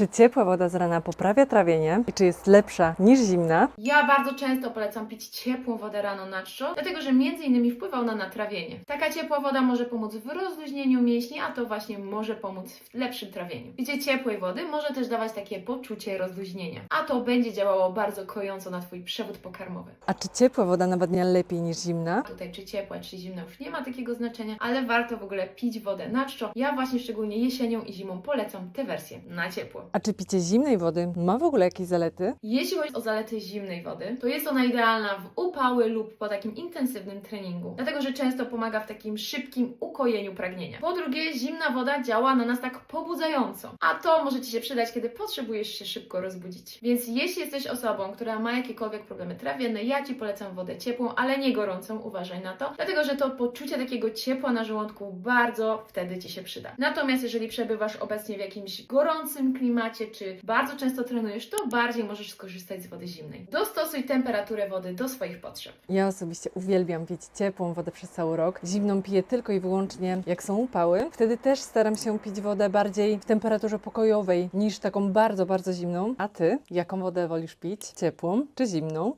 Czy ciepła woda z rana poprawia trawienie i czy jest lepsza niż zimna? Ja bardzo często polecam pić ciepłą wodę rano na czczo, dlatego że między innymi wpływał na natrawienie. Taka ciepła woda może pomóc w rozluźnieniu mięśni, a to właśnie może pomóc w lepszym trawieniu. Picie ciepłej wody może też dawać takie poczucie rozluźnienia, a to będzie działało bardzo kojąco na Twój przewód pokarmowy. A czy ciepła woda nawadnia lepiej niż zimna? Tutaj czy ciepła, czy zimna już nie ma takiego znaczenia, ale warto w ogóle pić wodę na czczo. Ja właśnie szczególnie jesienią i zimą polecam tę wersję na ciepło. A czy picie zimnej wody ma w ogóle jakieś zalety? Jeśli chodzi o zalety zimnej wody, to jest ona idealna w upały lub po takim intensywnym treningu, dlatego że często pomaga w takim szybkim ukojeniu pragnienia. Po drugie, zimna woda działa na nas tak pobudzająco, a to może Ci się przydać, kiedy potrzebujesz się szybko rozbudzić. Więc jeśli jesteś osobą, która ma jakiekolwiek problemy trawienne, ja Ci polecam wodę ciepłą, ale nie gorącą, uważaj na to, dlatego że to poczucie takiego ciepła na żołądku bardzo wtedy Ci się przyda. Natomiast jeżeli przebywasz obecnie w jakimś gorącym klimacie, czy bardzo często trenujesz, to bardziej możesz skorzystać z wody zimnej. Dostosuj temperaturę wody do swoich potrzeb. Ja osobiście uwielbiam pić ciepłą wodę przez cały rok. Zimną piję tylko i wyłącznie jak są upały. Wtedy też staram się pić wodę bardziej w temperaturze pokojowej niż taką bardzo, bardzo zimną. A ty, jaką wodę wolisz pić? Ciepłą czy zimną?